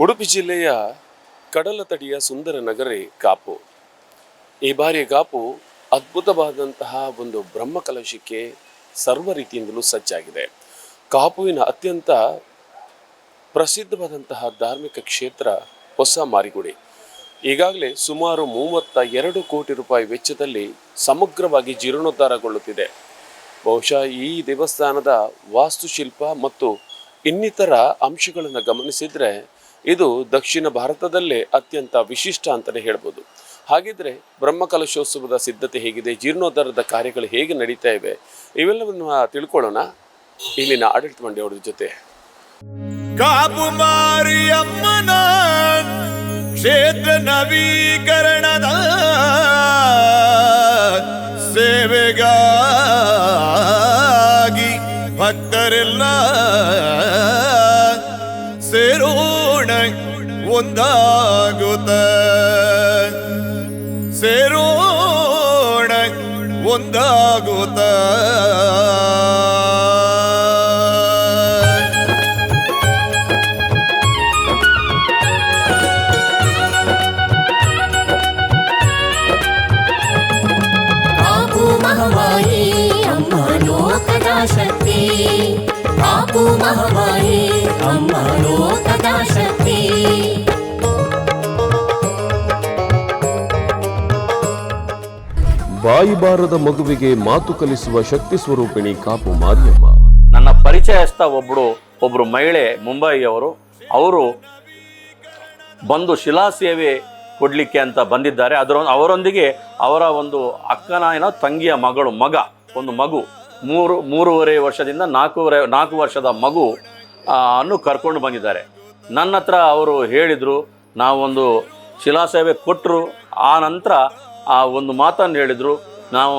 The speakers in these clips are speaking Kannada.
ಉಡುಪಿ ಜಿಲ್ಲೆಯ ಕಡಲ ತಡಿಯ ಸುಂದರ ನಗರಿ ಕಾಪು ಈ ಬಾರಿ ಕಾಪು ಅದ್ಭುತವಾದಂತಹ ಒಂದು ಬ್ರಹ್ಮಕಲಶಕ್ಕೆ ಸರ್ವ ರೀತಿಯಿಂದಲೂ ಸಜ್ಜಾಗಿದೆ. ಕಾಪುವಿನ ಅತ್ಯಂತ ಪ್ರಸಿದ್ಧವಾದಂತಹ ಧಾರ್ಮಿಕ ಕ್ಷೇತ್ರ ಹೊಸ ಮಾರಿಗುಡಿ. ಈಗಾಗಲೇ ಸುಮಾರು ಮೂವತ್ತ ಎರಡು ಕೋಟಿ ರೂಪಾಯಿ ವೆಚ್ಚದಲ್ಲಿ ಸಮಗ್ರವಾಗಿ ಜೀರ್ಣೋದ್ಧಾರಗೊಳ್ಳುತ್ತಿದೆ. ಬಹುಶಃ ಈ ದೇವಸ್ಥಾನದ ವಾಸ್ತುಶಿಲ್ಪ ಮತ್ತು ಇನ್ನಿತರ ಅಂಶಗಳನ್ನು ಗಮನಿಸಿದರೆ ಇದು ದಕ್ಷಿಣ ಭಾರತದಲ್ಲೇ ಅತ್ಯಂತ ವಿಶಿಷ್ಟ ಅಂತಲೇ ಹೇಳ್ಬೋದು. ಹಾಗಿದ್ರೆ ಬ್ರಹ್ಮಕಲಶೋತ್ಸವದ ಸಿದ್ಧತೆ ಹೇಗಿದೆ, ಜೀರ್ಣೋದ್ಧಾರದ ಕಾರ್ಯಗಳು ಹೇಗೆ ನಡೀತಾ ಇವೆ, ಇವೆಲ್ಲವನ್ನು ತಿಳ್ಕೊಳ್ಳೋಣ ಇಲ್ಲಿನ ಆಡಳಿತ ಮಂಡಳಿಯವರ ಜೊತೆ. ಕಾಪು ಮಾರಿಯಮ್ಮನ ಕ್ಷೇತ್ರ ನವೀಕರಣದ ಸೇವೆಗಾಗಿ ಭಕ್ತರೆಲ್ಲ ಒಂದಾಗುತ್ತ ಸೇರೋಣ ಒಂದಾಗುತ್ತ ಕಾಪು ಮಹಮಾಯಿ ಅಮ್ಮ ಲೋಕದ ಶಕ್ತಿ ಕಾಪು ಮಹಮಾಯಿ ಅಮ್ಮ ಲೋಕದ ಶಕ್ತಿ ಬಾಯಿ ಬಾರದ ಮಗುವಿಗೆ ಮಾತು ಕಲಿಸುವ ಶಕ್ತಿ ಸ್ವರೂಪಿಣಿ ಕಾಪು ಮಾರಿಯಮ್ಮ. ನನ್ನ ಪರಿಚಯಸ್ಥ ಒಬ್ಬರು ಒಬ್ಬರು ಮಹಿಳೆ ಮುಂಬಯಿಯವರು, ಅವರು ಬಂದು ಶಿಲಾ ಸೇವೆ ಕೊಡಲಿಕ್ಕೆ ಅಂತ ಬಂದಿದ್ದಾರೆ. ಅದರ, ಅವರೊಂದಿಗೆ ಅವರ ಒಂದು ಅಕ್ಕನ ಏನೋ ತಂಗಿಯ ಮಗಳು, ಮಗ, ಒಂದು ಮಗು, ಮೂರು, ಮೂರುವರೆ ವರ್ಷದಿಂದ ನಾಲ್ಕೂವರೆ, ನಾಲ್ಕು ವರ್ಷದ ಮಗು ಅನ್ನು ಕರ್ಕೊಂಡು ಬಂದಿದ್ದಾರೆ. ನನ್ನ ಹತ್ರ ಅವರು ಹೇಳಿದರು, ನಾವೊಂದು ಶಿಲಾ ಸೇವೆ ಕೊಟ್ಟರು ಆ ನಂತರ ಆ ಒಂದು ಮಾತನ್ನು ಹೇಳಿದರು, ನಾವು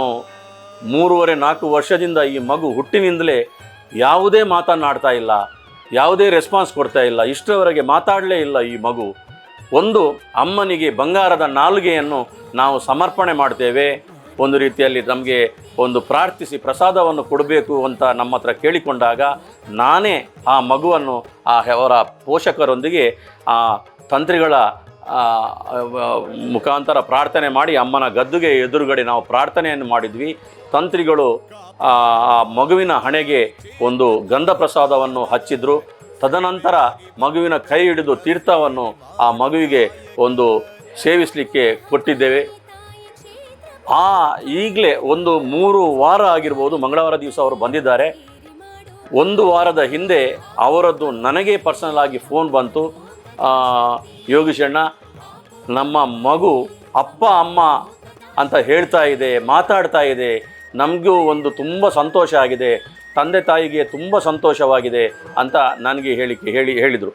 ಮೂರುವರೆ ನಾಲ್ಕು ವರ್ಷದಿಂದ ಈ ಮಗು ಹುಟ್ಟಿನಿಂದಲೇ ಯಾವುದೇ ಮಾತನ್ನಾಡ್ತಾ ಇಲ್ಲ, ಯಾವುದೇ ರೆಸ್ಪಾನ್ಸ್ ಕೊಡ್ತಾ ಇಲ್ಲ, ಇಷ್ಟರವರೆಗೆ ಮಾತಾಡಲೇ ಇಲ್ಲ ಈ ಮಗು. ಒಂದು ಅಮ್ಮನಿಗೆ ಬಂಗಾರದ ನಾಲ್ಗೆಯನ್ನು ನಾವು ಸಮರ್ಪಣೆ ಮಾಡ್ತೇವೆ, ಒಂದು ರೀತಿಯಲ್ಲಿ ನಮಗೆ ಒಂದು ಪ್ರಾರ್ಥಿಸಿ ಪ್ರಸಾದವನ್ನು ಕೊಡಬೇಕು ಅಂತ ನಮ್ಮ ಹತ್ರ ಕೇಳಿಕೊಂಡಾಗ ನಾನೇ ಆ ಮಗುವನ್ನು ಆ ಅವರ ಪೋಷಕರೊಂದಿಗೆ ಆ ತಂತ್ರಿಗಳ ಮುಖಾಂತರ ಪ್ರಾರ್ಥನೆ ಮಾಡಿ ಅಮ್ಮನ ಗದ್ದುಗೆ ಎದುರುಗಡೆ ನಾವು ಪ್ರಾರ್ಥನೆಯನ್ನು ಮಾಡಿದ್ವಿ. ತಂತ್ರಿಗಳು ಆ ಮಗುವಿನ ಹಣೆಗೆ ಒಂದು ಗಂಧ ಪ್ರಸಾದವನ್ನು ಹಚ್ಚಿದ್ರು. ತದನಂತರ ಮಗುವಿನ ಕೈ ಹಿಡಿದು ತೀರ್ಥವನ್ನು ಆ ಮಗುವಿಗೆ ಒಂದು ಸೇವಿಸಲಿಕ್ಕೆ ಕೊಟ್ಟಿದ್ದೇವೆ. ಆ ಈಗಲೇ ಒಂದು ಮೂರು ವಾರ ಆಗಿರ್ಬೋದು, ಮಂಗಳವಾರ ದಿವಸ ಅವರು ಬಂದಿದ್ದಾರೆ. ಒಂದು ವಾರದ ಹಿಂದೆ ಅವರದ್ದು ನನಗೆ ಪರ್ಸನಲ್ ಆಗಿ ಫೋನ್ ಬಂತು. ಯೋಗೀಶಣ್ಣ ನಮ್ಮ ಮಗು ಅಪ್ಪ, ಅಮ್ಮ ಅಂತ ಹೇಳ್ತಾ ಇದೆ, ಮಾತಾಡ್ತಾ ಇದೆ. ನಮಗೂ ಒಂದು ತುಂಬ ಸಂತೋಷ ಆಗಿದೆ. ತಂದೆ ತಾಯಿಗೆ ತುಂಬ ಸಂತೋಷವಾಗಿದೆ ಅಂತ ನನಗೆ ಹೇಳಿಕೆ ಹೇಳಿ ಹೇಳಿದರು.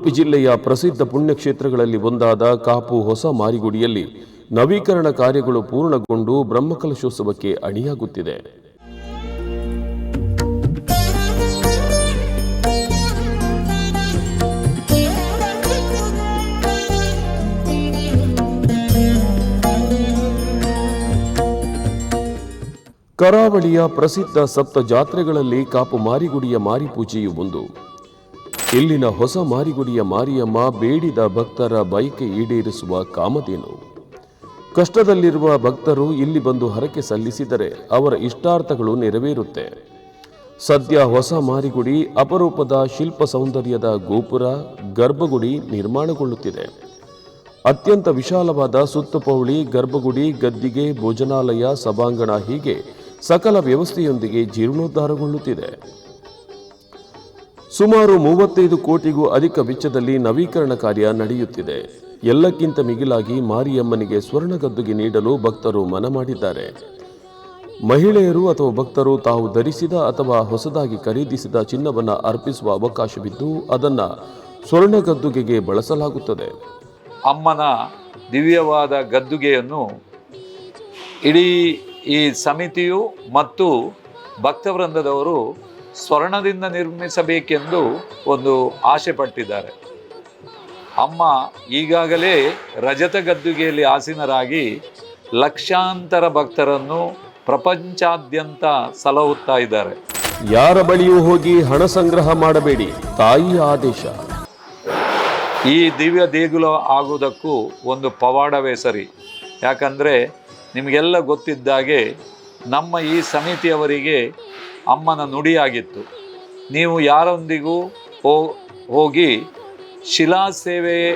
ಉಡುಪಿ ಜಿಲ್ಲೆಯ ಪ್ರಸಿದ್ಧ ಪುಣ್ಯಕ್ಷೇತ್ರಗಳಲ್ಲಿ ಒಂದಾದ ಕಾಪು ಹೊಸ ಮಾರಿಗುಡಿಯಲ್ಲಿ ನವೀಕರಣ ಕಾರ್ಯಗಳು ಪೂರ್ಣಗೊಂಡು ಬ್ರಹ್ಮಕಲಶೋತ್ಸವಕ್ಕೆ ಅಣಿಯಾಗುತ್ತಿದೆ. ಕರಾವಳಿಯ ಪ್ರಸಿದ್ಧ ಸಪ್ತ ಜಾತ್ರೆಗಳಲ್ಲಿ ಕಾಪು ಮಾರಿಗುಡಿಯ ಮಾರಿಪೂಜೆಯು ಒಂದು. ಇಲ್ಲಿನ ಹೊಸ ಮಾರಿಗುಡಿಯ ಮಾರಿಯಮ್ಮ ಬೇಡಿದ ಭಕ್ತರ ಬಯಕೆ ಈಡೇರಿಸುವ ಕಾಮಧೇನು. ಕಷ್ಟದಲ್ಲಿರುವ ಭಕ್ತರು ಇಲ್ಲಿ ಬಂದು ಹರಕೆ ಸಲ್ಲಿಸಿದರೆ ಅವರ ಇಷ್ಟಾರ್ಥಗಳು ನೆರವೇರುತ್ತೆ. ಸದ್ಯ ಹೊಸ ಮಾರಿಗುಡಿ ಅಪರೂಪದ ಶಿಲ್ಪ ಸೌಂದರ್ಯದ ಗೋಪುರ, ಗರ್ಭಗುಡಿ ನಿರ್ಮಾಣಗೊಳ್ಳುತ್ತಿದೆ. ಅತ್ಯಂತ ವಿಶಾಲವಾದ ಸುತ್ತಪೌಳಿ, ಗರ್ಭಗುಡಿ, ಗದ್ದಿಗೆ, ಭೋಜನಾಲಯ, ಸಭಾಂಗಣ ಹೀಗೆ ಸಕಲ ವ್ಯವಸ್ಥೆಯೊಂದಿಗೆ ಜೀರ್ಣೋದ್ಧಾರಗೊಳ್ಳುತ್ತಿದೆ. ಸುಮಾರು ಮೂವತ್ತೈದು ಕೋಟಿಗೂ ಅಧಿಕ ವೆಚ್ಚದಲ್ಲಿ ನವೀಕರಣ ಕಾರ್ಯ ನಡೆಯುತ್ತಿದೆ. ಎಲ್ಲಕ್ಕಿಂತ ಮಿಗಿಲಾಗಿ ಮಾರಿಯಮ್ಮನಿಗೆ ಸ್ವರ್ಣಗದ್ದುಗೆ ನೀಡಲು ಭಕ್ತರು ಮನ ಮಾಡಿದ್ದಾರೆ. ಮಹಿಳೆಯರು ಅಥವಾ ಭಕ್ತರು ತಾವು ಧರಿಸಿದ ಅಥವಾ ಹೊಸದಾಗಿ ಖರೀದಿಸಿದ ಚಿನ್ನವನ್ನು ಅರ್ಪಿಸುವ ಅವಕಾಶವಿದ್ದು, ಅದನ್ನು ಸ್ವರ್ಣಗದ್ದುಗೆಗೆ ಬಳಸಲಾಗುತ್ತದೆ. ಅಮ್ಮನ ದಿವ್ಯವಾದ ಗದ್ದುಗೆಯನ್ನು ಇಡೀ ಈ ಸಮಿತಿಯು ಮತ್ತು ಭಕ್ತವೃಂದದವರು ಸ್ವರ್ಣದಿಂದ ನಿರ್ಮಿಸಬೇಕೆಂದು ಒಂದು ಆಸೆ ಪಟ್ಟಿದ್ದಾರೆ. ಅಮ್ಮ ಈಗಾಗಲೇ ರಜತ ಗದ್ದುಗೆಯಲ್ಲಿ ಆಸೀನರಾಗಿ ಲಕ್ಷಾಂತರ ಭಕ್ತರನ್ನು ಪ್ರಪಂಚಾದ್ಯಂತ ಸಲಹುತ್ತಾ ಇದ್ದಾರೆ. ಯಾರ ಬಳಿಯೂ ಹೋಗಿ ಹಣ ಸಂಗ್ರಹ ಮಾಡಬೇಡಿ ತಾಯಿ ಆದೇಶ. ಈ ದಿವ್ಯ ದೇಗುಲ ಆಗುವುದಕ್ಕೂ ಒಂದು ಪವಾಡವೇ ಸರಿ. ಯಾಕಂದರೆ ನಿಮಗೆಲ್ಲ ಗೊತ್ತಿದ್ದಾಗೆ ನಮ್ಮ ಈ ಸಮಿತಿಯವರಿಗೆ ಅಮ್ಮನ ನುಡಿಯಾಗಿತ್ತು. ನೀವು ಯಾರೊಂದಿಗೂ ಹೋಗಿ ಶಿಲಾ ಸೇವೆ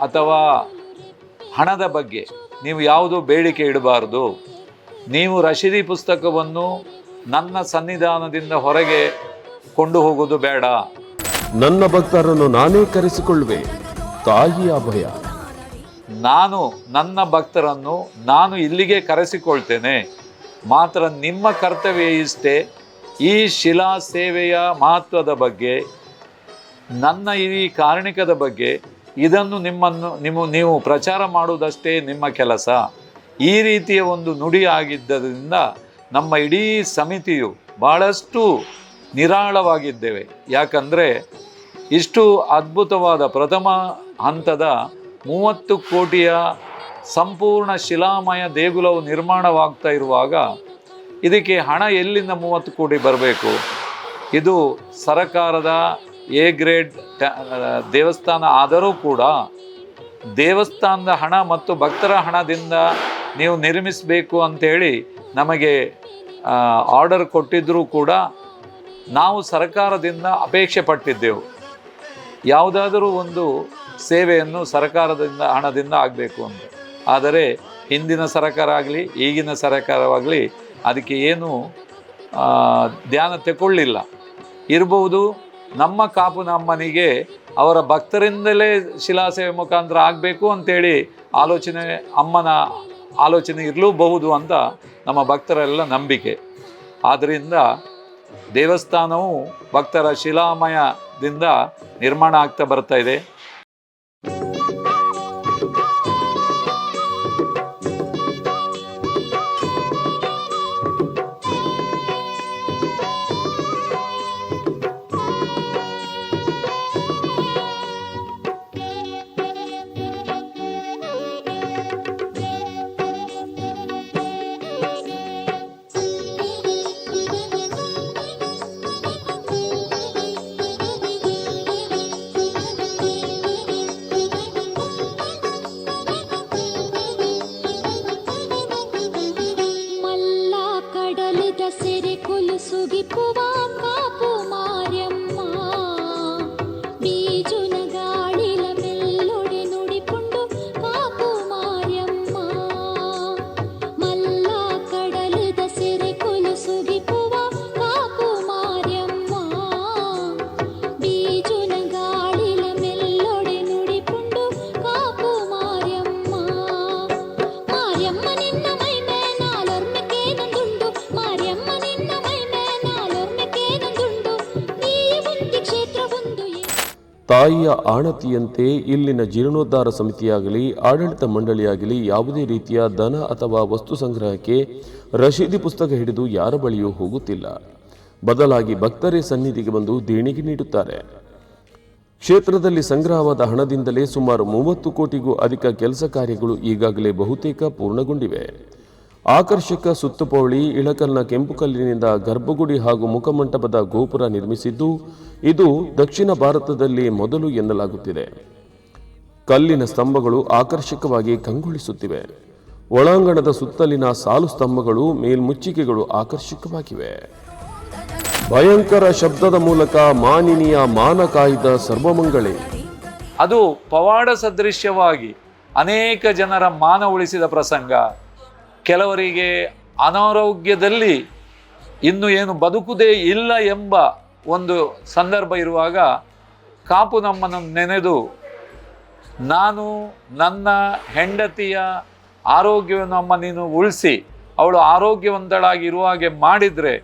ಅಥವಾ ಹಣದ ಬಗ್ಗೆ ನೀವು ಯಾವುದೂ ಬೇಡಿಕೆ ಇಡಬಾರ್ದು. ನೀವು ರಶೀದಿ ಪುಸ್ತಕವನ್ನು ನನ್ನ ಸನ್ನಿಧಾನದಿಂದ ಹೊರಗೆ ಕೊಂಡು ಹೋಗುವುದು ಬೇಡ. ನನ್ನ ಭಕ್ತರನ್ನು ನಾನೇ ಕರೆಸಿಕೊಳ್ಳುವೆ. ತಾಯಿಯ ಭಯ. ನಾನು ನನ್ನ ಭಕ್ತರನ್ನು ನಾನು ಇಲ್ಲಿಗೆ ಕರೆಸಿಕೊಳ್ತೇನೆ. ಮಾತ್ರ ನಿಮ್ಮ ಕರ್ತವ್ಯ ಇಷ್ಟೇ. ಈ ಶಿಲಾ ಸೇವೆಯ ಮಹತ್ವದ ಬಗ್ಗೆ, ನನ್ನ ಈ ಕಾರಣಿಕದ ಬಗ್ಗೆ, ಇದನ್ನು ನಿಮ್ಮನ್ನು, ನಿಮ್ಮ, ನೀವು ಪ್ರಚಾರ ಮಾಡುವುದಷ್ಟೇ ನಿಮ್ಮ ಕೆಲಸ. ಈ ರೀತಿಯ ಒಂದು ನುಡಿ ಆಗಿದ್ದರಿಂದ ನಮ್ಮ ಇಡೀ ಸಮಿತಿಯು ಬಹಳಷ್ಟು ನಿರಾಳವಾಗಿದ್ದೇವೆ. ಯಾಕಂದರೆ, ಇಷ್ಟು ಅದ್ಭುತವಾದ ಪ್ರಥಮ ಹಂತದ ಮೂವತ್ತು ಕೋಟಿಯ ಸಂಪೂರ್ಣ ಶಿಲಾಮಯ ದೇಗುಲವು ನಿರ್ಮಾಣವಾಗ್ತಾ ಇರುವಾಗ ಇದಕ್ಕೆ ಹಣ ಎಲ್ಲಿಂದ ಮೂವತ್ತು ಕೋಟಿ ಬರಬೇಕು? ಇದು ಸರಕಾರದ ಎ ಗ್ರೇಡ್ ದೇವಸ್ಥಾನ ಆದರೂ ಕೂಡ ದೇವಸ್ಥಾನದ ಹಣ ಮತ್ತು ಭಕ್ತರ ಹಣದಿಂದ ನೀವು ನಿರ್ಮಿಸಬೇಕು ಅಂತೇಳಿ ನಮಗೆ ಆರ್ಡರ್ ಕೊಟ್ಟಿದ್ದರೂ ಕೂಡ ನಾವು ಸರ್ಕಾರದಿಂದ ಅಪೇಕ್ಷೆ ಪಟ್ಟಿದ್ದೆವು. ಯಾವುದಾದರೂ ಒಂದು ಸೇವೆಯನ್ನು ಸರ್ಕಾರದಿಂದ, ಹಣದಿಂದ ಆಗಬೇಕು ಅಂತ. ಆದರೆ ಹಿಂದಿನ ಸರ್ಕಾರ ಆಗಲಿ, ಈಗಿನ ಸರ್ಕಾರವಾಗಲಿ ಅದಕ್ಕೆ ಏನು ಧ್ಯಾನ ತಗೊಳ್ಳಿಲ್ಲ ಇರಬಹುದು, ನಮ್ಮ ಕಾಪು ನಮ್ಮನಿಗೆ ಅವರ ಭಕ್ತರಿಂದಲೇ ಶಿಲಾಸೇವೆ ಮುಖಾಂತರ ಆಗಬೇಕು ಅಂತೇಳಿ ಆಲೋಚನೆ, ಅಮ್ಮನ ಆಲೋಚನೆ ಇರಲೂಬಹುದು ಅಂತ ನಮ್ಮ ಭಕ್ತರೆಲ್ಲ ನಂಬಿಕೆ. ಆದ್ದರಿಂದ ದೇವಸ್ಥಾನವು ಭಕ್ತರ ಶಿಲಾಮಯದಿಂದ ನಿರ್ಮಾಣ ಆಗ್ತಾ ಬರ್ತಾ ಇದೆ. ಕಡಲಿದ ಸೆರೆ ಕೊಲುಸುಗಿಪುವ ಕಾಪು ಮಾರ್ಯಮ್ಮ ತಾಯಿಯ ಆಣತಿಯಂತೆ ಇಲ್ಲಿನ ಜೀರ್ಣೋದ್ಧಾರ ಸಮಿತಿಯಾಗಲಿ, ಆಡಳಿತ ಮಂಡಳಿಯಾಗಲಿ ಯಾವುದೇ ರೀತಿಯ ದನ ಅಥವಾ ವಸ್ತು ಸಂಗ್ರಹಕ್ಕೆ ರಶೀದಿ ಪುಸ್ತಕ ಹಿಡಿದು ಯಾರ ಬಳಿಯೂ ಹೋಗುತ್ತಿಲ್ಲ. ಬದಲಾಗಿ ಭಕ್ತರೇ ಸನ್ನಿಧಿಗೆ ಬಂದು ದೇಣಿಗೆ ನೀಡುತ್ತಾರೆ. ಕ್ಷೇತ್ರದಲ್ಲಿ ಸಂಗ್ರಹವಾದ ಹಣದಿಂದಲೇ ಸುಮಾರು ಮೂವತ್ತು ಕೋಟಿಗೂ ಅಧಿಕ ಕೆಲಸ ಕಾರ್ಯಗಳು ಈಗಾಗಲೇ ಬಹುತೇಕ ಪೂರ್ಣಗೊಂಡಿವೆ. ಆಕರ್ಷಕ ಸುತ್ತುಪೌಳಿ ಇಳಕಲ್ನ ಕೆಂಪು ಕಲ್ಲಿನಿಂದ ಗರ್ಭಗುಡಿ ಹಾಗೂ ಮುಖಮಂಟಪದ ಗೋಪುರ ನಿರ್ಮಿಸಿದ್ದು, ಇದು ದಕ್ಷಿಣ ಭಾರತದಲ್ಲಿ ಮೊದಲು ಎನ್ನಲಾಗುತ್ತಿದೆ. ಕಲ್ಲಿನ ಸ್ತಂಭಗಳು ಆಕರ್ಷಕವಾಗಿ ಕಂಗೊಳಿಸುತ್ತಿವೆ. ಒಳಾಂಗಣದ ಸುತ್ತಲಿನ ಸಾಲು ಸ್ತಂಭಗಳು ಮೇಲ್ಮುಚ್ಚಿಕೆಗಳು ಆಕರ್ಷಕವಾಗಿವೆ. ಭಯಂಕರ ಶಬ್ದದ ಮೂಲಕ ಮಾನಿನಿಯ ಮಾನ ಕಾಯ್ದ ಸರ್ವಮಂಗಳೆ. ಅದು ಪವಾಡ ಸದೃಶ್ಯವಾಗಿ ಅನೇಕ ಜನರ ಮಾನ ಉಳಿಸಿದ ಪ್ರಸಂಗ. ಕೆಲವರಿಗೆ ಅನಾರೋಗ್ಯದಲ್ಲಿ ಇನ್ನು ಏನು ಬದುಕುದೇ ಇಲ್ಲ ಎಂಬ ಒಂದು ಸಂದರ್ಭ ಇರುವಾಗ ಕಾಪು ನಮ್ಮನ್ನು ನೆನೆದು, ನಾನು ನನ್ನ ಹೆಂಡತಿಯ ಆರೋಗ್ಯವನ್ನು ಅಮ್ಮ ನೀನು ಉಳಿಸಿ, ಅವಳು ಆರೋಗ್ಯವಂತಳಾಗಿ ಇರುವ ಹಾಗೆ ಮಾಡಿದರೆ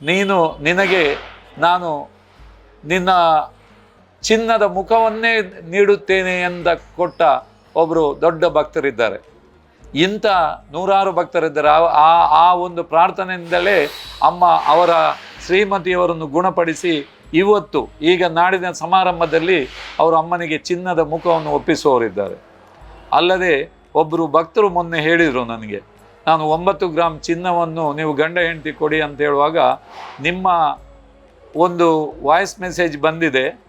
ನೀನು ನಿನಗೆ, ನಾನು ನಿನ್ನ ಚಿನ್ನದ ಮುಖವನ್ನೇ ನೀಡುತ್ತೇನೆ ಎಂದ ಕೊಟ್ಟ ಒಬ್ಬರು ದೊಡ್ಡ ಭಕ್ತರಿದ್ದಾರೆ. ಇಂಥ ನೂರಾರು ಭಕ್ತರಿದ್ದಾರೆ. ಆ- ಆ ಒಂದು ಪ್ರಾರ್ಥನೆಯಿಂದಲೇ ಅಮ್ಮ ಅವರ ಶ್ರೀಮತಿಯವರನ್ನು ಗುಣಪಡಿಸಿ ಇವತ್ತು ಈಗ ನಾಡಿನ ಸಮಾರಂಭದಲ್ಲಿ ಅವರು ಅಮ್ಮನಿಗೆ ಚಿನ್ನದ ಮುಖವನ್ನು ಒಪ್ಪಿಸುವವರಿದ್ದಾರೆ. ಅಲ್ಲದೆ ಒಬ್ಬರು ಭಕ್ತರು ಮೊನ್ನೆ ಹೇಳಿದರು ನನಗೆ, ನಾನು ಒಂಬತ್ತು ಗ್ರಾಮ್ ಚಿನ್ನವನ್ನು ನೀವು ಗಂಡ ಹೆಂಡತಿ ಕೊಡಿ ಅಂತ ಹೇಳುವಾಗ ನಿಮ್ಮ ಒಂದು ವಾಯ್ಸ್ ಮೆಸೇಜ್ ಬಂದಿದೆ.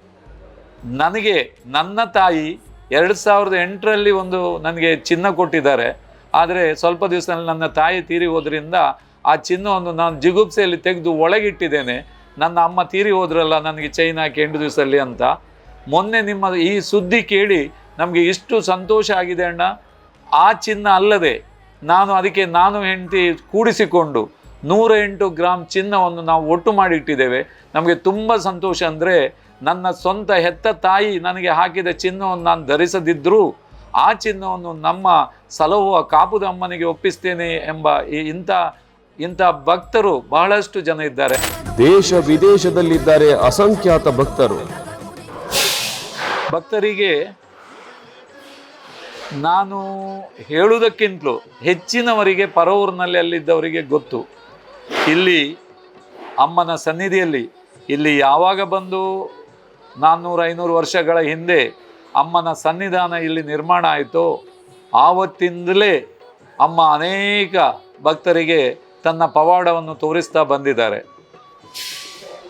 ನನಗೆ ನನ್ನ ತಾಯಿ ಎರಡು ಸಾವಿರದ ಎಂಟರಲ್ಲಿ ಒಂದು ನನಗೆ ಚಿನ್ನ ಕೊಟ್ಟಿದ್ದಾರೆ. ಆದರೆ ಸ್ವಲ್ಪ ದಿವಸದಲ್ಲಿ ನನ್ನ ತಾಯಿ ತೀರಿ ಹೋದ್ರಿಂದ ಆ ಚಿನ್ನವನ್ನು ನಾನು ಜಿಗುಪ್ಸೆಯಲ್ಲಿ ತೆಗೆದು ಒಳಗಿಟ್ಟಿದ್ದೇನೆ. ನನ್ನ ಅಮ್ಮ ತೀರಿ ಹೋದ್ರಲ್ಲ ನನಗೆ ಚೈನ್ ಹಾಕಿ ಎಂಟು ದಿವಸದಲ್ಲಿ ಅಂತ. ಮೊನ್ನೆ ನಿಮ್ಮ ಈ ಸುದ್ದಿ ಕೇಳಿ ನಮಗೆ ಇಷ್ಟು ಸಂತೋಷ ಆಗಿದೆ ಅಣ್ಣ. ಆ ಚಿನ್ನ ಅಲ್ಲದೆ ನಾನು ಅದಕ್ಕೆ ನಾನು ಹೆಂಡತಿ ಕೂಡಿಸಿಕೊಂಡು ನೂರ ಎಂಟು ಗ್ರಾಮ್ ಚಿನ್ನವನ್ನು ನಾವು ಒಟ್ಟು ಮಾಡಿಟ್ಟಿದ್ದೇವೆ. ನಮಗೆ ತುಂಬ ಸಂತೋಷ ಅಂದರೆ ನನ್ನ ಸ್ವಂತ ಹೆತ್ತ ತಾಯಿ ನನಗೆ ಹಾಕಿದ ಚಿನ್ನವನ್ನು ನಾನು ಧರಿಸದಿದ್ದರೂ ಆ ಚಿನ್ನವನ್ನು ನಮ್ಮ ಸಲಹುವ ಕಾಪುದ ಅಮ್ಮನಿಗೆ ಒಪ್ಪಿಸ್ತೇನೆ ಎಂಬ ಈ ಇಂಥ ಇಂಥ ಭಕ್ತರು ಬಹಳಷ್ಟು ಜನ ಇದ್ದಾರೆ. ದೇಶ ವಿದೇಶದಲ್ಲಿದ್ದಾರೆ ಅಸಂಖ್ಯಾತ ಭಕ್ತರು. ಭಕ್ತರಿಗೆ ನಾನು ಹೇಳುವುದಕ್ಕಿಂತಲೂ ಹೆಚ್ಚಿನವರಿಗೆ ಪರವೂರಿನಲ್ಲಿ ಅಲ್ಲಿದ್ದವರಿಗೆ ಗೊತ್ತು. ಇಲ್ಲಿ ಅಮ್ಮನ ಸನ್ನಿಧಿಯಲ್ಲಿ ಇಲ್ಲಿ ಯಾವಾಗ ಬಂದು ನಾನ್ನೂರು ಐನೂರು ವರ್ಷಗಳ ಹಿಂದೆ ಅಮ್ಮನ ಸನ್ನಿಧಾನ ಇಲ್ಲಿ ನಿರ್ಮಾಣ ಆಯಿತು. ಆವತ್ತಿಂದಲೇ ಅಮ್ಮ ಅನೇಕ ಭಕ್ತರಿಗೆ ತನ್ನ ಪವಾಡವನ್ನು ತೋರಿಸ್ತಾ ಬಂದಿದ್ದಾರೆ.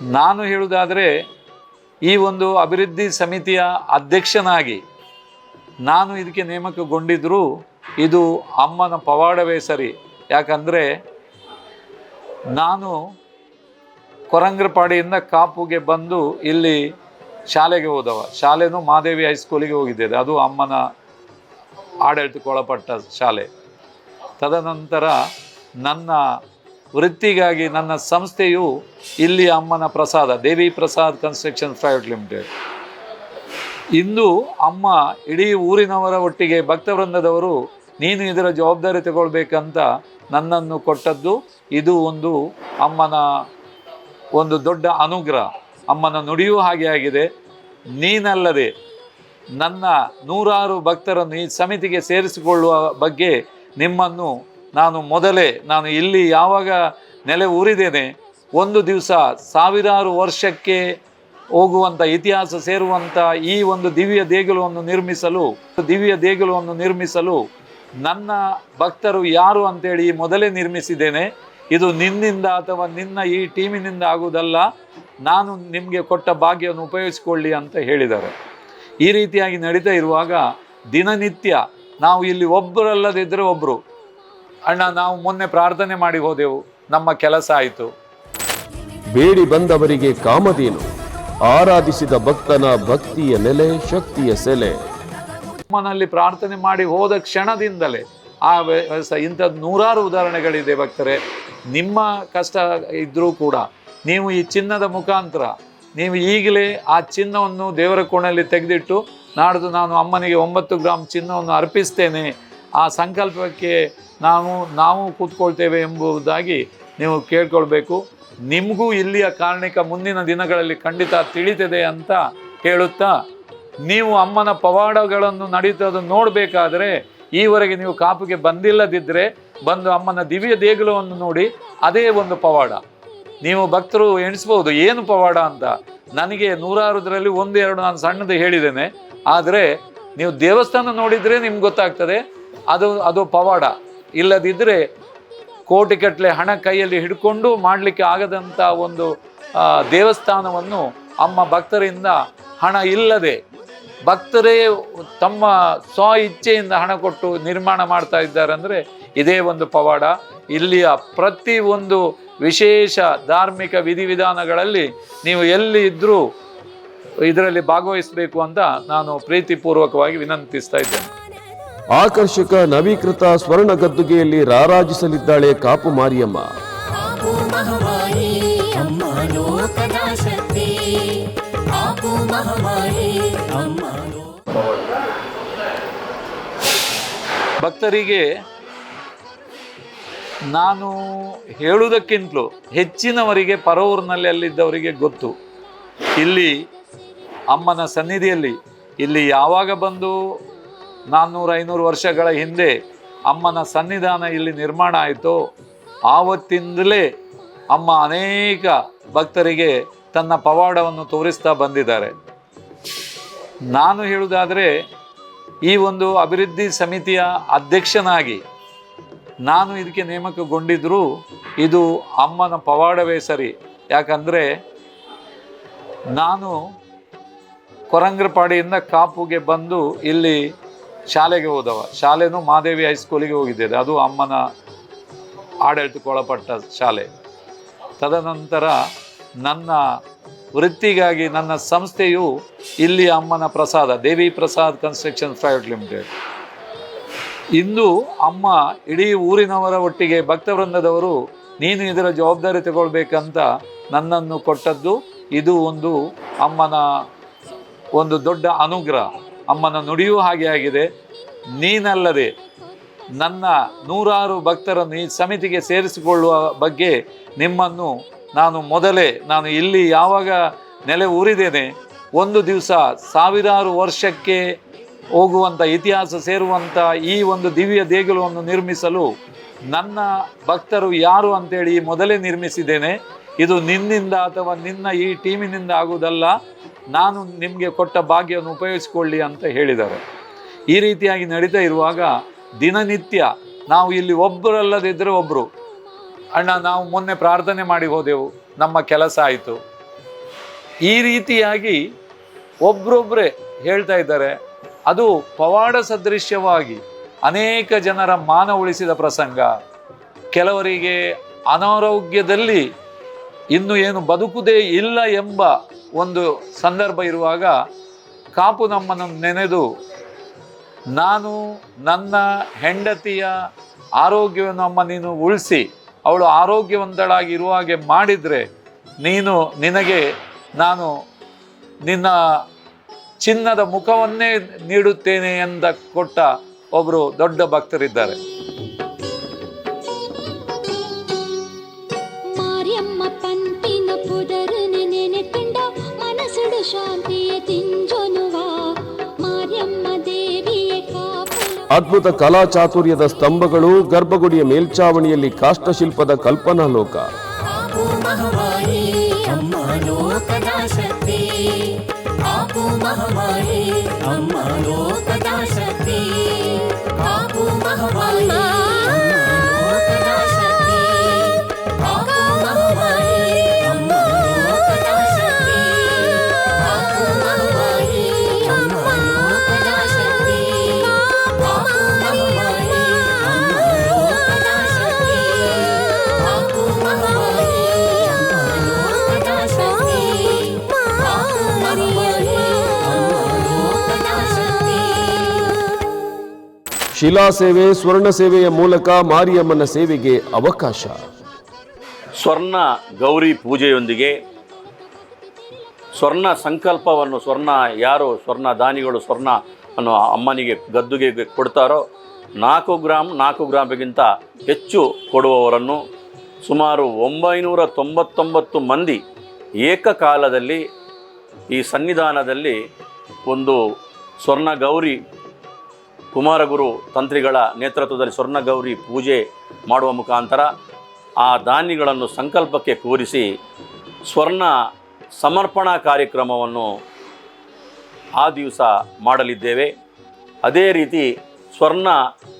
ನಾನು ಹೇಳುವುದಾದರೆ, ಈ ಒಂದು ಅಭಿವೃದ್ಧಿ ಸಮಿತಿಯ ಅಧ್ಯಕ್ಷನಾಗಿ ನಾನು ಇದಕ್ಕೆ ನೇಮಕಗೊಂಡಿದ್ದರೂ ಇದು ಅಮ್ಮನ ಪವಾಡವೇ ಸರಿ. ಯಾಕಂದರೆ, ನಾನು ಕೊರಂಗ್ರಪಾಡಿಯಿಂದ ಕಾಪುಗೆ ಬಂದು ಇಲ್ಲಿ ಶಾಲೆಗೆ ಹೋದವ. ಶಾಲೆನೂ ಮಾದೇವಿ ಹೈಸ್ಕೂಲಿಗೆ ಹೋಗಿದ್ದೆ ಅದು ಅಮ್ಮನ ಆಡಳಿತಕ್ಕೊಳಪಟ್ಟ ಶಾಲೆ. ತದನಂತರ ನನ್ನ ವೃತ್ತಿಗಾಗಿ ನನ್ನ ಸಂಸ್ಥೆಯು ಇಲ್ಲಿ ಅಮ್ಮನ ಪ್ರಸಾದ, Devi Prasad construction private limited. ಇಂದು ಅಮ್ಮ ಇಡೀ ಊರಿನವರ ಒಟ್ಟಿಗೆ ಭಕ್ತವೃಂದದವರು ನೀನು ಇದರ ಜವಾಬ್ದಾರಿ ತಗೊಳ್ಬೇಕಂತ ನನ್ನನ್ನು ಕೊಟ್ಟದ್ದು ಇದು ಒಂದು ಅಮ್ಮನ ಒಂದು ದೊಡ್ಡ ಅನುಗ್ರಹ. ಅಮ್ಮನ ನುಡಿಯೂ ಹಾಗೆ ಆಗಿದೆ. ನೀನಲ್ಲದೆ ನನ್ನ ನೂರಾರು ಭಕ್ತರನ್ನು ಈ ಸಮಿತಿಗೆ ಸೇರಿಸಿಕೊಳ್ಳುವ ಬಗ್ಗೆ ನಿಮ್ಮನ್ನು ನಾನು ಮೊದಲೇ, ನಾನು ಇಲ್ಲಿ ಯಾವಾಗ ನೆಲೆ ಊರಿದ್ದೇನೆ, ಒಂದು ದಿವಸ ಸಾವಿರಾರು ವರ್ಷಕ್ಕೆ ಹೋಗುವಂಥ ಇತಿಹಾಸ ಸೇರುವಂಥ ಈ ಒಂದು ದಿವ್ಯ ದೇಗುಲವನ್ನು ನಿರ್ಮಿಸಲು, ದಿವ್ಯ ದೇಗುಲವನ್ನು ನಿರ್ಮಿಸಲು ನನ್ನ ಭಕ್ತರು ಯಾರು ಅಂತೇಳಿ ಮೊದಲೇ ನಿರ್ಮಿಸಿದ್ದೇನೆ. ಇದು ನಿನ್ನಿಂದ ಅಥವಾ ನಿನ್ನ ಈ ಟೀಮಿನಿಂದ ಆಗುವುದಲ್ಲ. ನಾನು ನಿಮಗೆ ಕೊಟ್ಟ ಭಾಗ್ಯವನ್ನು ಉಪಯೋಗಿಸಿಕೊಳ್ಳಿ ಅಂತ ಹೇಳಿದ್ದಾರೆ. ಈ ರೀತಿಯಾಗಿ ನಡೀತಾ ಇರುವಾಗ ದಿನನಿತ್ಯ ನಾವು ಇಲ್ಲಿ ಒಬ್ಬರಲ್ಲದಿದ್ದರೆ ಒಬ್ಬರು ಅಣ್ಣ ನಾವು ಮೊನ್ನೆ ಪ್ರಾರ್ಥನೆ ಮಾಡಿ ಹೋದೆವು ನಮ್ಮ ಕೆಲಸ ಆಯಿತು. ಬೇಡಿ ಬಂದವರಿಗೆ ಕಾಮಧೇನು ಆರಾಧಿಸಿದ ಭಕ್ತನ ಭಕ್ತಿಯ ನೆಲೆ ಶಕ್ತಿಯ ಸೆಲೆ. ನಮ್ಮನಲ್ಲಿ ಪ್ರಾರ್ಥನೆ ಮಾಡಿ ಹೋದ ಕ್ಷಣದಿಂದಲೇ ಆ ವ್ಯವಸ್ಥೆ ಇಂಥದ್ದು ನೂರಾರು ಉದಾಹರಣೆಗಳಿದೆ ಭಕ್ತರೆ. ನಿಮ್ಮ ಕಷ್ಟ ಇದ್ದರೂ ಕೂಡ ನೀವು ಈ ಚಿನ್ನದ ಮುಖಾಂತರ, ನೀವು ಈಗಲೇ ಆ ಚಿನ್ನವನ್ನು ದೇವರ ಕೋಣೆಯಲ್ಲಿ ತೆಗೆದಿಟ್ಟು ನಾಡ್ದು ನಾನು ಅಮ್ಮನಿಗೆ ಒಂಬತ್ತು ಗ್ರಾಮ್ ಚಿನ್ನವನ್ನು ಅರ್ಪಿಸ್ತೇನೆ. ಆ ಸಂಕಲ್ಪಕ್ಕೆ ನಾವು ನಾವು ಕೂತ್ಕೊಳ್ತೇವೆ ಎಂಬುದಾಗಿ ನೀವು ಕೇಳ್ಕೊಳ್ಬೇಕು. ನಿಮಗೂ ಇಲ್ಲಿಯ ಕಾರಣಿಕ ಮುಂದಿನ ದಿನಗಳಲ್ಲಿ ಖಂಡಿತ ತಿಳಿತದೆ ಅಂತ ಹೇಳುತ್ತಾ, ನೀವು ಅಮ್ಮನ ಪವಾಡಗಳನ್ನು ನಡೀತದನ್ನು ನೋಡಬೇಕಾದ್ರೆ ಈವರೆಗೆ ನೀವು ಕಾಪಿಗೆ ಬಂದಿಲ್ಲದಿದ್ದರೆ ಬಂದು ಅಮ್ಮನ ದಿವ್ಯ ದೇಗುಲವನ್ನು ನೋಡಿ ಅದೇ ಒಂದು ಪವಾಡ. ನೀವು ಭಕ್ತರು ಎಣಿಸ್ಬೋದು ಏನು ಪವಾಡ ಅಂತ? ನನಗೆ ನೂರಾರುದರಲ್ಲಿ ಒಂದು ಎರಡು ನಾನು ಸಣ್ಣದು ಹೇಳಿದ್ದೇನೆ. ಆದರೆ ನೀವು ದೇವಸ್ಥಾನ ನೋಡಿದರೆ ನಿಮ್ಗೆ ಗೊತ್ತಾಗ್ತದೆ, ಅದು ಅದು ಪವಾಡ. ಇಲ್ಲದಿದ್ದರೆ ಕೋಟಿಗಟ್ಟಲೆ ಹಣ ಕೈಯಲ್ಲಿ ಹಿಡ್ಕೊಂಡು ಮಾಡಲಿಕ್ಕೆ ಆಗದಂಥ ಒಂದು ದೇವಸ್ಥಾನವನ್ನು ಅಮ್ಮ ಭಕ್ತರಿಂದ ಹಣ ಇಲ್ಲದೆ, ಭಕ್ತರೇ ತಮ್ಮ ಸ್ವ ಇಚ್ಛೆಯಿಂದ ಹಣ ಕೊಟ್ಟು ನಿರ್ಮಾಣ ಮಾಡ್ತಾ ಇದ್ದಾರೆ ಅಂದರೆ ಇದೇ ಒಂದು ಪವಾಡ. ಇಲ್ಲಿಯ ಪ್ರತಿ ಒಂದು ವಿಶೇಷ ಧಾರ್ಮಿಕ ವಿಧಿವಿಧಾನಗಳಲ್ಲಿ ನೀವು ಎಲ್ಲಿ ಇದ್ದರೂ ಇದರಲ್ಲಿ ಭಾಗವಹಿಸಬೇಕು ಅಂತ ನಾನು ಪ್ರೀತಿಪೂರ್ವಕವಾಗಿ ವಿನಂತಿಸ್ತಾ ಇದ್ದೇನೆ. ಆಕರ್ಷಕ ನವೀಕೃತ ಸ್ವರ್ಣ ಗದ್ದುಗೆಯಲ್ಲಿ ರಾರಾಜಿಸಲಿದ್ದಾಳೆ ಕಾಪು ಮಾರಿಯಮ್ಮ. ಕಾಪು ನಾನು ಹೇಳುವುದಕ್ಕಿಂತಲೂ ಹೆಚ್ಚಿನವರಿಗೆ ಪರವೂರಿನಲ್ಲಿ ಅಲ್ಲಿದ್ದವರಿಗೆ ಗೊತ್ತು. ಇಲ್ಲಿ ಅಮ್ಮನ ಸನ್ನಿಧಿಯಲ್ಲಿ, ಇಲ್ಲಿ ಯಾವಾಗ ಬಂದು ನಾನ್ನೂರು ಐನೂರು ವರ್ಷಗಳ ಹಿಂದೆ ಅಮ್ಮನ ಸನ್ನಿಧಾನ ಇಲ್ಲಿ ನಿರ್ಮಾಣ ಆಯಿತೋ, ಆವತ್ತಿಂದಲೇ ಅಮ್ಮ ಅನೇಕ ಭಕ್ತರಿಗೆ ತನ್ನ ಪವಾಡವನ್ನು ತೋರಿಸ್ತಾ ಬಂದಿದ್ದಾರೆ. ನಾನು ಹೇಳುವುದಾದರೆ, ಈ ಒಂದು ಅಭಿವೃದ್ಧಿ ಸಮಿತಿಯ ಅಧ್ಯಕ್ಷನಾಗಿ ನಾನು ಇದಕ್ಕೆ ನೇಮಕಗೊಂಡಿದ್ದರೂ ಇದು ಅಮ್ಮನ ಪವಾಡವೇ ಸರಿ. ಯಾಕಂದರೆ ನಾನು ಕೊರಂಗ್ರಪಾಡಿಯಿಂದ ಕಾಪುಗೆ ಬಂದು ಇಲ್ಲಿ ಶಾಲೆಗೆ ಹೋದವ. ಶಾಲೆನೂ ಮಾದೇವಿ ಹೈಸ್ಕೂಲಿಗೆ ಹೋಗಿದ್ದೇನೆ. ಅದು ಅಮ್ಮನ ಆಡಳಿತಕ್ಕೊಳಪಟ್ಟ ಶಾಲೆ. ತದನಂತರ ನನ್ನ ವೃತ್ತಿಗಾಗಿ ನನ್ನ ಸಂಸ್ಥೆಯು ಇಲ್ಲಿ ಅಮ್ಮನ ಪ್ರಸಾದ, Devi Prasad construction private limited. ಇಂದು ಅಮ್ಮ ಇಡೀ ಊರಿನವರ ಒಟ್ಟಿಗೆ ಭಕ್ತವೃಂದದವರು, ನೀನು ಇದರ ಜವಾಬ್ದಾರಿ ತಗೊಳ್ಬೇಕಂತ ನನ್ನನ್ನು ಕೊಟ್ಟದ್ದು ಇದು ಒಂದು ಅಮ್ಮನ ಒಂದು ದೊಡ್ಡ ಅನುಗ್ರಹ. ಅಮ್ಮನ ನುಡಿಯೂ ಹಾಗೆ ಆಗಿದೆ. ನೀನಲ್ಲದೆ ನನ್ನ ನೂರಾರು ಭಕ್ತರನ್ನು ಈ ಸಮಿತಿಗೆ ಸೇರಿಸಿಕೊಳ್ಳುವ ಬಗ್ಗೆ ನಿಮ್ಮನ್ನು ನಾನು ಮೊದಲೇ, ನಾನು ಇಲ್ಲಿ ಯಾವಾಗ ನೆಲೆ ಊರಿದ್ದೇನೆ, ಒಂದು ದಿವಸ ಸಾವಿರಾರು ವರ್ಷಕ್ಕೆ ಹೋಗುವಂಥ ಇತಿಹಾಸ ಸೇರುವಂಥ ಈ ಒಂದು ದಿವ್ಯ ದೇಗುಲವನ್ನು ನಿರ್ಮಿಸಲು ನನ್ನ ಭಕ್ತರು ಯಾರು ಅಂತೇಳಿ ಮೊದಲೇ ನಿರ್ಮಿಸಿದ್ದೇನೆ. ಇದು ನಿನ್ನಿಂದ ಅಥವಾ ನಿನ್ನ ಈ ಟೀಮಿನಿಂದ ಆಗುವುದಲ್ಲ. ನಾನು ನಿಮಗೆ ಕೊಟ್ಟ ಭಾಗ್ಯವನ್ನು ಉಪಯೋಗಿಸಿಕೊಳ್ಳಿ ಅಂತ ಹೇಳಿದ್ದಾರೆ. ಈ ರೀತಿಯಾಗಿ ನಡೀತಾ ಇರುವಾಗ ದಿನನಿತ್ಯ ನಾವು ಇಲ್ಲಿ ಒಬ್ಬರಲ್ಲದಿದ್ದರೆ ಒಬ್ಬರು ಅಣ್ಣ, ನಾವು ಮೊನ್ನೆ ಪ್ರಾರ್ಥನೆ ಮಾಡಿ ಹೋದೆವು. ನಮ್ಮ ಕೆಲಸ ಆಯಿತು. ಈ ರೀತಿಯಾಗಿ ಒಬ್ರೊಬ್ಬರೇ ಹೇಳ್ತಾ ಇದ್ದಾರೆ. ಅದು ಪವಾಡ ಸದೃಶ್ಯವಾಗಿ ಅನೇಕ ಜನರ ಮಾನ ಉಳಿಸಿದ ಪ್ರಸಂಗ. ಕೆಲವರಿಗೆ ಅನಾರೋಗ್ಯದಲ್ಲಿ ಇನ್ನು ಏನು ಬದುಕುದೇ ಇಲ್ಲ ಎಂಬ ಒಂದು ಸಂದರ್ಭ ಇರುವಾಗ ಕಾಪು ನಮ್ಮನ್ನು ನೆನೆದು, ನಾನು ನನ್ನ ಹೆಂಡತಿಯ ಆರೋಗ್ಯವನ್ನು ಅಮ್ಮ ನೀನು ಉಳಿಸಿ, ಅವಳು ಆರೋಗ್ಯವಂತಳಾಗಿ ಇರುವ ಹಾಗೆ ಮಾಡಿದರೆ ನೀನು, ನಿನಗೆ ನಾನು ನಿನ್ನ ಚಿನ್ನದ ಮುಖವನ್ನೇ ನೀಡುತ್ತೇನೆ ಎಂದ ಕೊಟ್ಟ ಒಬ್ಬರು ದೊಡ್ಡ ಭಕ್ತರಿದ್ದಾರೆ. ಮಾರಿಯಮ್ಮ ಪಂಪಿನ ಪುದರನೆ ನೆನೆತುಂಡ ಮನಸುಡು ಶಾಂತಿಯ ತಿಂಜೊನುವ ಮಾರಿಯಮ್ಮ ದೇವಿಯ ಕಾಪುಲ. ಅದ್ಭುತ ಕಲಾ ಚಾತುರ್ಯದ ಸ್ತಂಭಗಳು ಗರ್ಭಗುಡಿಯ ಮೇಲ್ಚಾವಣಿಯಲ್ಲಿ ಕಾಷ್ಟಶಿಲ್ಪದ ಕಲ್ಪನಾ ಲೋಕ 帮帮 ಶಿಲಾ ಸೇವೆ, ಸ್ವರ್ಣ ಸೇವೆಯ ಮೂಲಕ ಮಾರಿಯಮ್ಮನ ಸೇವೆಗೆ ಅವಕಾಶ. ಸ್ವರ್ಣ ಗೌರಿ ಪೂಜೆಯೊಂದಿಗೆ ಸ್ವರ್ಣ ಸಂಕಲ್ಪವನ್ನು, ಸ್ವರ್ಣ ಯಾರು, ಸ್ವರ್ಣ ದಾನಿಗಳು ಸ್ವರ್ಣ ಅನ್ನು ಅಮ್ಮನಿಗೆ ಗದ್ದುಗೆ ಕೊಡ್ತಾರೋ, ನಾಲ್ಕು ಗ್ರಾಮ್ ನಾಲ್ಕು ಗ್ರಾಮಿಗಿಂತ ಹೆಚ್ಚು ಕೊಡುವವರನ್ನು ಸುಮಾರು ಒಂಬೈನೂರ ತೊಂಬತ್ತೊಂಬತ್ತು ಮಂದಿ ಏಕಕಾಲದಲ್ಲಿ ಈ ಸನ್ನಿಧಾನದಲ್ಲಿ ಒಂದು ಸ್ವರ್ಣ ಗೌರಿ ಕುಮಾರಗುರು ತಂತ್ರಿಗಳ ನೇತೃತ್ವದಲ್ಲಿ ಸ್ವರ್ಣಗೌರಿ ಪೂಜೆ ಮಾಡುವ ಮುಖಾಂತರ ಆ ದಾನಿಗಳನ್ನು ಸಂಕಲ್ಪಕ್ಕೆ ಕೂರಿಸಿ ಸ್ವರ್ಣ ಸಮರ್ಪಣಾ ಕಾರ್ಯಕ್ರಮವನ್ನು ಆ ದಿವಸ ಮಾಡಲಿದ್ದೇವೆ. ಅದೇ ರೀತಿ ಸ್ವರ್ಣ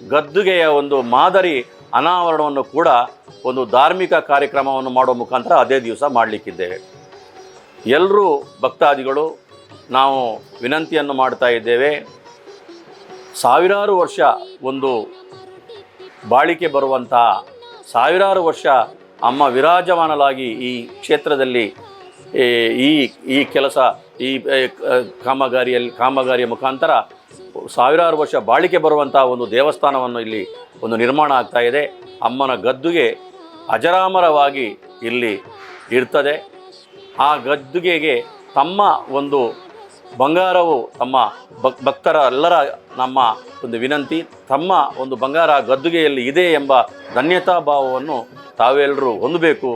ಗದ್ದುಗೆಯ ಒಂದು ಮಾದರಿ ಅನಾವರಣವನ್ನು ಕೂಡ ಒಂದು ಧಾರ್ಮಿಕ ಕಾರ್ಯಕ್ರಮವನ್ನು ಮಾಡುವ ಮುಖಾಂತರ ಅದೇ ದಿವಸ ಮಾಡಲಿಕ್ಕಿದ್ದೇವೆ. ಎಲ್ಲರೂ ಭಕ್ತಾದಿಗಳು ನಾವು ವಿನಂತಿಯನ್ನು ಮಾಡ್ತಾ ಇದ್ದೇವೆ. ಸಾವಿರಾರು ವರ್ಷ ಒಂದು ಬಾಳಿಕೆ ಬರುವಂತಹ ಸಾವಿರಾರು ವರ್ಷ ಅಮ್ಮ ವಿರಾಜಮಾನಲಾಗಿ ಈ ಕ್ಷೇತ್ರದಲ್ಲಿ ಈ ಈ ಕೆಲಸ, ಈ ಕಾಮಗಾರಿಯಲ್ಲಿ ಕಾಮಗಾರಿಯ ಮುಖಾಂತರ ಸಾವಿರಾರು ವರ್ಷ ಬಾಳಿಕೆ ಬರುವಂತಹ ಒಂದು ದೇವಸ್ಥಾನವನ್ನು ಇಲ್ಲಿ ಒಂದು ನಿರ್ಮಾಣ ಆಗ್ತಾ ಇದೆ. ಅಮ್ಮನ ಗದ್ದುಗೆ ಅಜರಾಮರವಾಗಿ ಇಲ್ಲಿ ಇರ್ತದೆ. ಆ ಗದ್ದುಗೆಗೆ ತಮ್ಮ ಒಂದು ಬಂಗಾರವು ತಮ್ಮ ಭಕ್, ಭಕ್ತರ ಎಲ್ಲರ ನಮ್ಮ ಒಂದು ವಿನಂತಿ. ತಮ್ಮ ಒಂದು ಬಂಗಾರ ಗದ್ದುಗೆಯಲ್ಲಿ ಇದೆ ಎಂಬ ಧನ್ಯತಾ ಭಾವವನ್ನು ತಾವೆಲ್ಲರೂ ಹೊಂದಬೇಕು.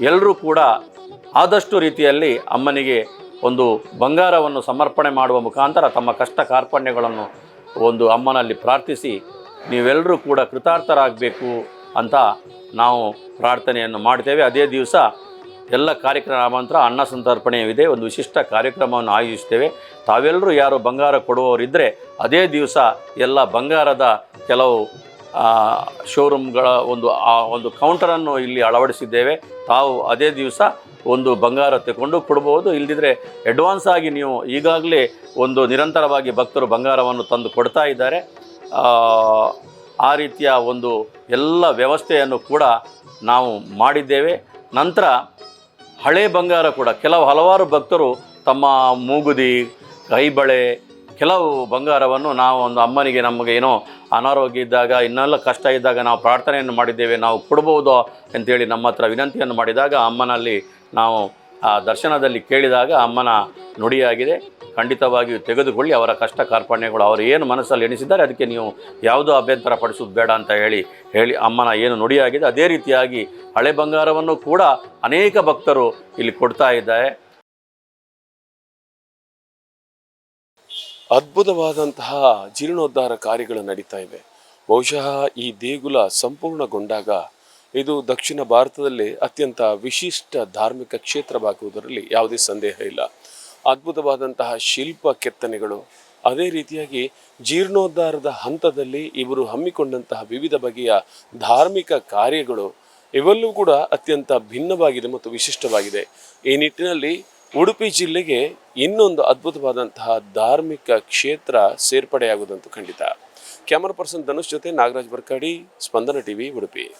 ಎಲ್ಲರೂ ಕೂಡ ಆದಷ್ಟು ರೀತಿಯಲ್ಲಿ ಅಮ್ಮನಿಗೆ ಒಂದು ಬಂಗಾರವನ್ನು ಸಮರ್ಪಣೆ ಮಾಡುವ ಮುಖಾಂತರ ತಮ್ಮ ಕಷ್ಟ ಕಾರ್ಪಣ್ಯಗಳನ್ನು ಒಂದು ಅಮ್ಮನಲ್ಲಿ ಪ್ರಾರ್ಥಿಸಿ ನೀವೆಲ್ಲರೂ ಕೂಡ ಕೃತಾರ್ಥರಾಗಬೇಕು ಅಂತ ನಾವು ಪ್ರಾರ್ಥನೆಯನ್ನು ಮಾಡ್ತೇವೆ. ಅದೇ ದಿವಸ ಎಲ್ಲ ಕಾರ್ಯಕ್ರಮ ನಂತರ ಅನ್ನ ಸಂತರ್ಪಣೆಯಿದೆ ಒಂದು ವಿಶಿಷ್ಟ ಕಾರ್ಯಕ್ರಮವನ್ನು ಆಯೋಜಿಸ್ತೇವೆ ತಾವೆಲ್ಲರೂ ಯಾರು ಬಂಗಾರ ಕೊಡುವವರಿದ್ದರೆ ಅದೇ ದಿವಸ ಎಲ್ಲ ಬಂಗಾರದ ಕೆಲವು ಶೋರೂಮ್ಗಳ ಒಂದು, ಆ, ಒಂದು ಕೌಂಟರನ್ನು ಇಲ್ಲಿ ಅಳವಡಿಸಿದ್ದೇವೆ. ತಾವು ಅದೇ ದಿವಸ ಒಂದು ಬಂಗಾರ ತಗೊಂಡು ಕೊಡ್ಬೋದು. ಇಲ್ಲದಿದ್ದರೆ ಅಡ್ವಾನ್ಸ್ ಆಗಿ ನೀವು ಈಗಾಗಲೇ ಒಂದು ನಿರಂತರವಾಗಿ ಭಕ್ತರು ಬಂಗಾರವನ್ನು ತಂದು ಕೊಡ್ತಾ ಇದ್ದಾರೆ. ಆ ರೀತಿಯ ಒಂದು ಎಲ್ಲ ವ್ಯವಸ್ಥೆಯನ್ನು ಕೂಡ ನಾವು ಮಾಡಿದ್ದೇವೆ. ನಂತರ ಹಳೆ ಬಂಗಾರ ಕೂಡ. ಕೆಲವು ಹಲವಾರು ಭಕ್ತರು ತಮ್ಮ ಮೂಗುದಿ, ಕೈಬಳೆ, ಕೆಲವು ಬಂಗಾರವನ್ನು ನಾವು ಒಂದು ಅಮ್ಮನಿಗೆ ನಮಗೆ ಏನೋ ಅನಾರೋಗ್ಯ ಇದ್ದಾಗ, ಇನ್ನೆಲ್ಲ ಕಷ್ಟ ಇದ್ದಾಗ ನಾವು ಪ್ರಾರ್ಥನೆಯನ್ನು ಮಾಡಿದ್ದೇವೆ. ನಾವು ಕೊಡ್ಬೋದು ಅಂತೇಳಿ ನಮ್ಮ ಹತ್ರ ವಿನಂತಿಯನ್ನು ಮಾಡಿದಾಗ ಅಮ್ಮನಲ್ಲಿ ನಾವು ಆ ದರ್ಶನದಲ್ಲಿ ಕೇಳಿದಾಗ ಅಮ್ಮನ ನುಡಿಯಾಗಿದೆ. ಖಂಡಿತವಾಗಿಯೂ ತೆಗೆದುಕೊಳ್ಳಿ ಅವರ ಕಷ್ಟ ಕಾರ್ಪಣ್ಯಗಳು. ಅವರು ಏನು ಮನಸ್ಸಲ್ಲಿ ಎಣಿಸಿದ್ದಾರೆ ಅದಕ್ಕೆ ನೀವು ಯಾವುದೋ ಅಭ್ಯಂತರ ಪಡಿಸೋದು ಬೇಡ ಅಂತ ಹೇಳಿ ಹೇಳಿ ಅಮ್ಮನ ಏನು ನುಡಿಯಾಗಿದೆ. ಅದೇ ರೀತಿಯಾಗಿ ಹಳೆ ಬಂಗಾರವನ್ನು ಕೂಡ ಅನೇಕ ಭಕ್ತರು ಇಲ್ಲಿ ಕೊಡ್ತಾ ಇದ್ದಾರೆ. ಅದ್ಭುತವಾದಂತಹ ಜೀರ್ಣೋದ್ಧಾರ ಕಾರ್ಯಗಳು ನಡೀತಾ ಇವೆ. ಬಹುಶಃ ಈ ದೇಗುಲ ಸಂಪೂರ್ಣಗೊಂಡಾಗ ಇದು ದಕ್ಷಿಣ ಭಾರತದಲ್ಲಿ ಅತ್ಯಂತ ವಿಶಿಷ್ಟ ಧಾರ್ಮಿಕ ಕ್ಷೇತ್ರವಾಗುವುದರಲ್ಲಿ ಯಾವುದೇ ಸಂದೇಹ ಇಲ್ಲ. ಅದ್ಭುತವಾದಂತಹ ಶಿಲ್ಪ ಕೆತ್ತನೆಗಳು. ಅದೇ ರೀತಿಯಾಗಿ ಜೀರ್ಣೋದ್ಧಾರದ ಹಂತದಲ್ಲಿ ಇವರು ಹಮ್ಮಿಕೊಂಡಂತಹ ವಿವಿಧ ಬಗೆಯ ಧಾರ್ಮಿಕ ಕಾರ್ಯಗಳು ಇವೆಲ್ಲವೂ ಕೂಡ ಅತ್ಯಂತ ಭಿನ್ನವಾಗಿದೆ ಮತ್ತು ವಿಶಿಷ್ಟವಾಗಿದೆ. ಈ ನಿಟ್ಟಿನಲ್ಲಿ ಉಡುಪಿ ಜಿಲ್ಲೆಗೆ ಇನ್ನೊಂದು ಅದ್ಭುತವಾದಂತಹ ಧಾರ್ಮಿಕ ಕ್ಷೇತ್ರ ಸೇರ್ಪಡೆಯಾಗುವುದಂತೂ ಖಂಡಿತ. ಕ್ಯಾಮರಾ ಪರ್ಸನ್ ಧನುಷ್ ಜೊತೆ ನಾಗರಾಜ್ ಬರ್ಕಾಡಿ, ಸ್ಪಂದನ ಟಿವಿ, ಉಡುಪಿ.